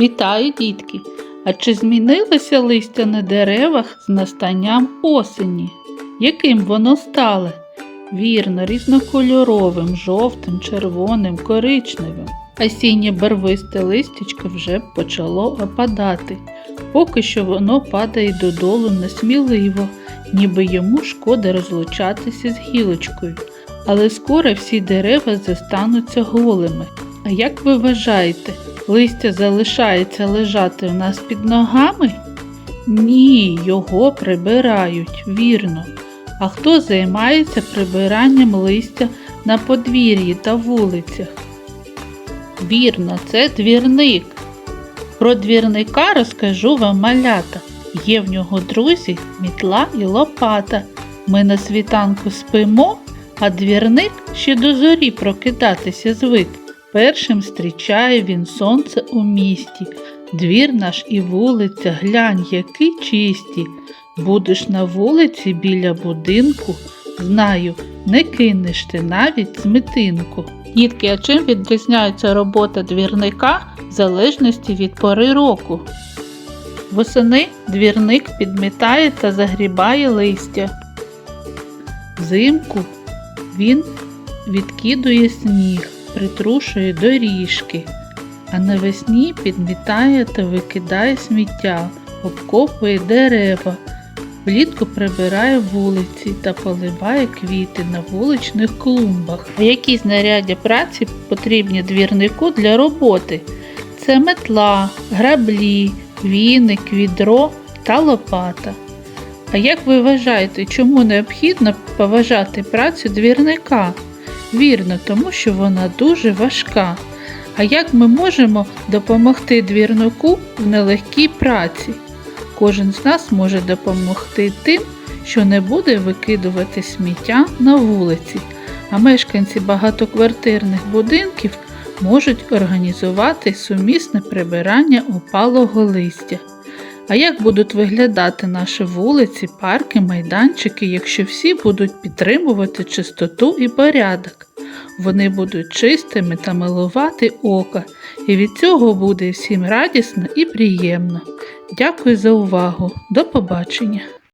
Вітаю, дітки! А чи змінилося листя на деревах з настанням осені? Яким воно стало? Вірно, різнокольоровим, жовтим, червоним, коричневим. Осіннє барвисте листячко вже почало опадати. Поки що воно падає додолу несміливо, ніби йому шкода розлучатися з гілочкою. Але скоро всі дерева застануться голими. А як ви вважаєте, листя залишається лежати у нас під ногами? Ні, його прибирають, вірно. А хто займається прибиранням листя на подвір'ї та вулицях? Вірно, це двірник. Про двірника розкажу вам малята. Є в нього друзі, мітла і лопата. Ми на світанку спимо, а двірник ще до зорі прокидатися звик. Першим зустрічає він сонце у місті. Двір наш і вулиця, глянь, які чисті. Будеш на вулиці біля будинку, знаю, не кинеш ти навіть змитинку. Дітки, а чим відрізняється робота двірника в залежності від пори року? Восени двірник підмітає та загрібає листя. Взимку він відкидує сніг, притрушує доріжки, а навесні підмітає та викидає сміття, обкопує дерева, влітку прибирає вулиці та поливає квіти на вуличних клумбах. А які знаряддя праці потрібні двірнику для роботи? Це метла, граблі, віник, відро та лопата. А як ви вважаєте, чому необхідно поважати працю двірника? Вірно, тому що вона дуже важка. А як ми можемо допомогти двірнику в нелегкій праці? Кожен з нас може допомогти тим, що не буде викидувати сміття на вулиці, а мешканці багатоквартирних будинків можуть організувати сумісне прибирання опалого листя. А як будуть виглядати наші вулиці, парки, майданчики, якщо всі будуть підтримувати чистоту і порядок? Вони будуть чистими та милувати ока, і від цього буде всім радісно і приємно. Дякую за увагу. До побачення!